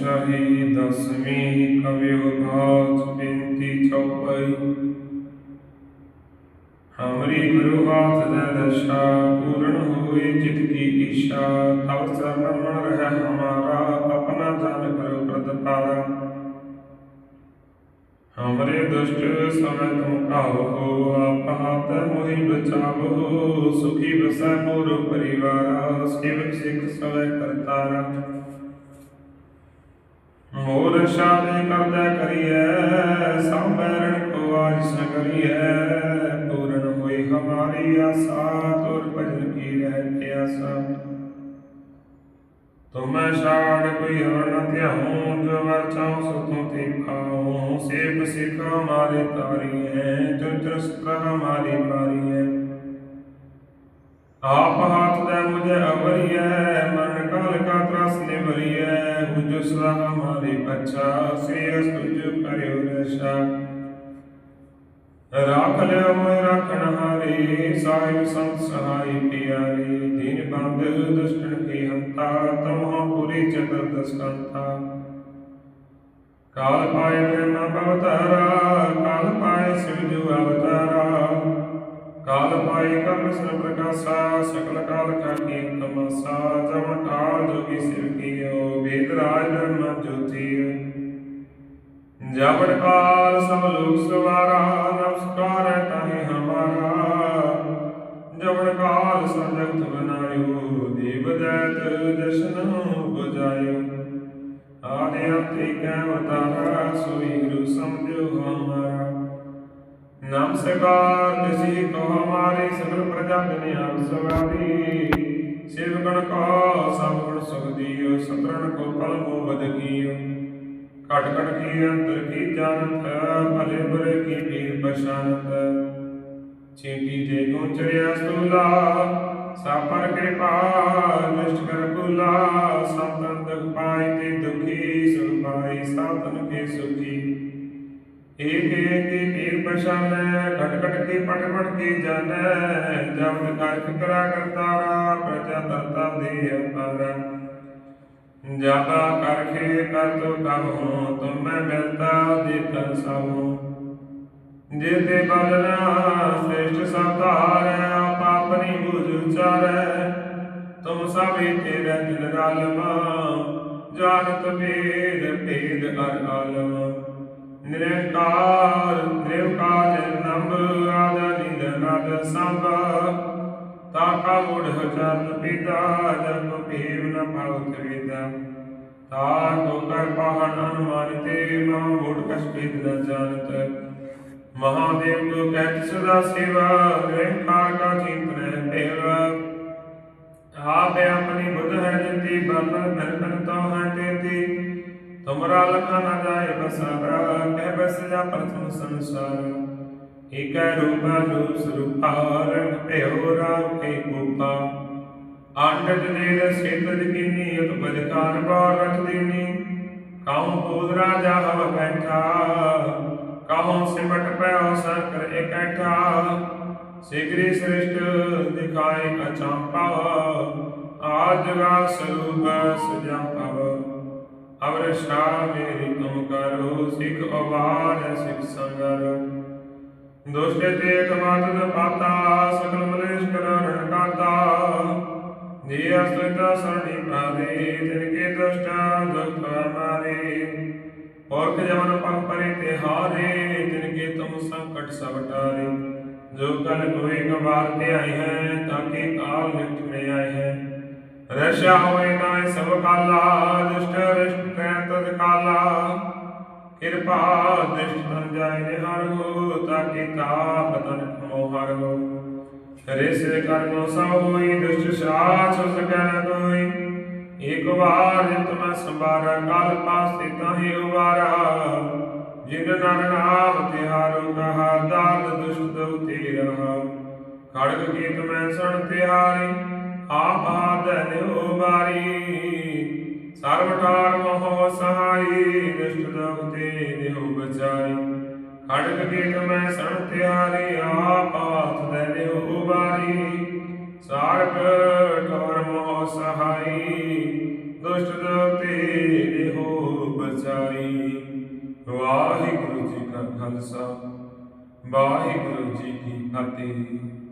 ਪਾਤਸ਼ਾਹੀ ਦਸਵੀਂ ਕਵਿਓ ਬਾਤ ਬੇਨਤੀ ਚੌਪਈ ਹਮਰੀ ਗੁਰੂ ਹਾਥ ਦੇ ਦਸ਼ਾ ਪੂਰਨ ਹੋਏ ਜਿਤ ਕੀ ਇੱਛਾ ਤਵ ਚਰਨ ਮਨ ਰਹਿ ਹਮਾਰਾ ਆਪਣਾ ਜਨ ਕਰੋ ਪ੍ਰਤਪਾਰਾ ਹਮਰੇ ਦੁਸ਼ਟ ਸਮੈ ਤੁਮ ਕਾਹੋ ਆਪ ਹਾਥ ਮੋਹਿ ਬਚਾਵੋ ਸੁਖੀ ਬਸੈ ਮੋਰ ਪਰਿਵਾਰਾ ਸੇਵਕ ਕਰਦਾ ਕਰੀਐ ਸੰਬੈਰਣ ਕੋ ਆਜ ਸ ਕਰੀਐ। ਪੂਰਨ ਹੋਈ ਹਮਾਰੀ ਆਸਾ, ਤੁਰ ਭਜਨ ਕੀ ਰਹਿ ਪਿਆਸਾ। ਤੁਮੈ ਛਾੜ ਕੋਈ ਹੋਰ ਨ ਧਿਆਉ, ਜੋ ਵਰ ਸੋ ਤੁਮ ਤੇ ਪਾਉ ਸੇਵ ਸਿਖ ਹਮਾਰੇ ਤਾਰੀ ਹੈ ਜੋ ਚਸਤਰ ਮਾਰੀ ਹੈ ਆਪ ਹੱਥ ਦੇ ਮੁਝੇ ਅਵਰੀਐ ਮਰਨ ਕਾਲ ਹਮਾਰੀ ਸੇ ਅਸ ਕਰਿਓ ਰਸ਼ਾ ਰਾਖ ਲਿਓ ਮੈਂ ਰਾਖਣ ਹਾਰੇ, ਸਾਹਿਬ ਸੰਤ ਸਹਾਈ ਪਿਆਰੇ, ਦੀਨ ਬੰਦ ਦੁਸ਼ਟਨ ਕੀ ਹੰਤਾ, ਤਮਹ ਪੁਰੀ ਚਤਰ ਦਸਕੰਤਾ ਕਾਲ ਪਾਏ ਬ੍ਰਹਮਾ ਭਵਤਾਰਾ ਕਾਲ ਪਾਏ ਸਿਵ ਅਵਤਾਰਾ। ਕਾਲ ਪਾਏ ਕਰਮ ਸਨ ਪ੍ਰਕਾਸ਼ਾ, ਸਕਲ ਕਾਲ ਕਾ ਕੀ ਤਮਸਾ ਜਮਨ ਕਾਲ ਜੋਗੀ ਸਿਵ ਕੀਓ, ਵੇਦ ਰਾਜ ਬ੍ਰਹਮ ਜੋਤੀਓ। ਜਬਨ ਕਾਲ ਸਭ ਲੋਕ ਸਵਾਰਾ, ਨਮਸਕਾਰ ਹੈ ਤਾਹੇ ਹਮਾਰਾ। ਜਬਨ ਕਾਲ ਸਭ ਜਗਤ ਬਨਾਇਓ ਦੇਵ ਦੈਤ ਜਸ਼ਨ ਬੁਝਾਇਓ ਆਦੇ ਅੰਤੇ ਕੈ ਅਵਤਾਰਾ ਸੋਈ ਗੁਰੂ ਸਮਝੋ ਹਮਾਰਾ। ਨਮਸਕਾਰ ਤਿਸੀ ਕੋ ਹਮਾਰੇ, ਸਗਲ ਪ੍ਰਜਾ ਜਨ ਆਪ ਸਵਾਰੀ। ਸਿਵ ਗਣ ਕੋ ਘਟ ਘਟ ਕੀ ਅੰਤਰ ਕੀ ਜਾਣਤ ਭਲੇ ਬੁਰੇ ਕੀ ਪੀਰ ਪਛਾਨਤ ਚੀਟੀ ਜੇ ਗੋਚਰਿਆ ਸਤੂਲਾ ਸਾਪਰ ਕਿਰਪਾ ਨਿਸ਼ਟ ਕਰ ਕੁਲਾ ਸੰਤਨ ਦੁਖ ਪਾਈ ਤੇ ਦੁਖੀ ਸੁਖ ਪਾਈ ਸਾਧਨ ਕੇ ਸੁਖੀ ਏਕ ਏਕ ਕੀ ਪੀਰ ਪਛਾਨੈ ਘਟ ਘਟ ਕੀ ਪਟ ਪਟ ਕੀ ਜਾਣੈ ਜਬ ਕਰ ਫਿਕਰਾ ਕਰਤਾਰਾ ਪ੍ਰਜਾ ਤਰਤਾ ਦੇ ਅਪਾਰਾ ਜਾਬਾ ਕਰਖੇ ਕਰ ਤੋ ਕਬ ਮਿਲਤਾ ਦੇਖ ਸਭੋ ਜੇਤੇ ਬਲਨਾ ਸ੍ਰੇਸ਼ਟ ਸਤਾਰੈ ਆਪ ਬੁਝ ਉਚਾਰੈ। ਤੁਮ ਸਭੇ ਤੇਰੇ ਦਿਲ ਰਾਲਮਾ ਜਾਣਤ ਭੇਦ ਭੇਦ ਅਰ ਆਲਮ। ਨਿਰੰਕਾਰ, ਨਿਰਕਾਰ ਨਿਰਨੰਬ ਆਦ ਨਿਦ ਨਦ ਤਾਕਾ ਮੁੜ ਚਰਨ ਪਿਤਾ ਜਪ ਭੀਵ ਨ ਭਵਤ ਵੇਦਾ ਤਾ ਕੋ ਕਰ ਪਾਹਨ ਅਨੁਮਾਨ ਤੇ ਮਾ ਮੁੜ ਕਛ ਭੇਦ ਨ ਜਾਣਤ। ਮਹਾਦੇਵ ਕੋ ਕਹਿਤ, ਸਦਾ ਸੇਵਾ, ਨਿਰੰਕਾਰ ਕਾ ਚਿੰਤਨ ਭੇਵਾ। ਆਪੇ ਆਪਣੀ ਬੁੱਧ ਹੈ ਜਿਤੀ ਬਰਨ ਫਿਰ ਫਿਰ ਤੋ ਹੈ ਤੇਤੀ। ਤੁਮਰਾ ਲਖਾ ਨ ਜਾਏ ਬਸਾਰਾ ਕਹਿ ਬਸ ਜਾ ਪ੍ਰਥਮ ਸੰਸਾਰ। ਏਕੈ ਰੂਪਾ ਰੂਪ ਸਰੂਪਾ ਆਂਡਜ ਦੇ ਸੇਤਜ ਕੀਨੀ ਉਤਪਜ ਕਾਨ ਬਾਰ ਰਚ ਕਾਉ ਬੋਧ ਰਾਜਾ ਹਵ ਬੈਠਾ? ਕਾਹੋਂ ਸਿਮਟ ਪਇਓ ਸੰਕਰ ਇਕੱਠਾ? ਸਿਗਰੀ ਸ੍ਰਿਸ਼ਟ ਦਿਖਾਏ ਅਚੰਪਾ। ਆਜ ਸਰੂਪ ਸਜੰਪਵ ਅਵਰ ਸ਼ਾ ਮੇਰੀ ਤੁਮ ਕਰੋ, ਸਿਖ ਅਵਾਰ ਸਿਖ ਸੰਗਰ। ਦੁਸ਼ਟ ਤੇ ਕਮਾਤਨ ਪਾਤਾ ਸਕਲ ਮਲੇਸ਼ ਕਰਣ ਕਾਤਾ। ਜੀ ਅਸਤਿਤਾ ਸਰਣੀ ਪਾਦੇ ਤਿਨ ਕੇ ਦੁਸ਼ਟਾ ਦੁਖ ਮਾਰੇ। ਔਰਖ ਜਮਨ ਪਗ ਪਰੇ ਤੇ ਹਾਰੇ, ਤਿਨ ਕੇ ਤੁਮ ਸੰਕਟ ਸਭ ਟਾਰੇ। ਜੋ ਕਲ ਕੋਈ ਗਵਾਰ ਤੇ ਆਈ ਹੈ ਤਾਕੇ ਕਾਲ ਨਿਕਟ ਮੇ ਆਏ ਹੈ। ਰਸ਼ਾ ਹੋਏ ਨਾ ਸਭ ਕਾਲਾ, ਦੁਸ਼ਟ ਰਿਸ਼ਟ ਕੈ ਤਦ ਕਾਲਾ। ਕਿਰਪਾ ਦ੍ਰਿਸ਼ਟ ਤਨ ਜਾਏ ਨਿਹਾਰ ਹੋ ਤਾਕੇ ਰਿਸ ਕਰਨੋ ਸਭ ਹੋਈ, ਦੁਸ਼ਟ ਸਾਥ ਸਕੈ ਨ ਕੋਈ। ਇੱਕ ਵਾਰ ਜਿਤ ਮੈਂ ਸੰਭਾਰਾ, ਕਾਲ ਪਾਸ ਤੇ ਤਾਹੀ ਉਵਾਰਾ ਜਿਨ ਨਰ ਨਾਮ ਤਿਹਾਰੋ ਕਹਾ ਦਾਦ ਦੁਸ਼ਟ ਦਉ ਤੇ ਰਹਾ। ਖੜਗ ਕੀਤ ਮੈਂ ਸੁਣ ਤਿਹਾਰੀ, ਆਪ ਆਦਨ ਉਬਾਰੀ। ਸਰਬ ਠਾਰ ਮੋਹ ਸਹਾਈ, ਦੁਸ਼ਟ ਦਉ ਤੇ ਨਿਹੁ ਬਚਾਈ ਖੜਗ ਕੀਤ ਮੈਂ ਸੁਣ ਤਿਹਾਰੀ, ਆਪ ਹਾਥ ਦੇ ਨਿਹੁ ਉਬਾਰੀ ਸਾਰਬ ਠਾਰ ਮੋਹ ਸਹਾਈ, ਦੁਸ਼ਟ ਦਉ ਤੇ ਨਿਹੁ ਵਾਹਿਗੁਰੂ ਜੀ ਕਾ ਖਾਲਸਾ, ਵਾਹਿਗੁਰੂ ਜੀ ਕੀ ਫਤਿਹ।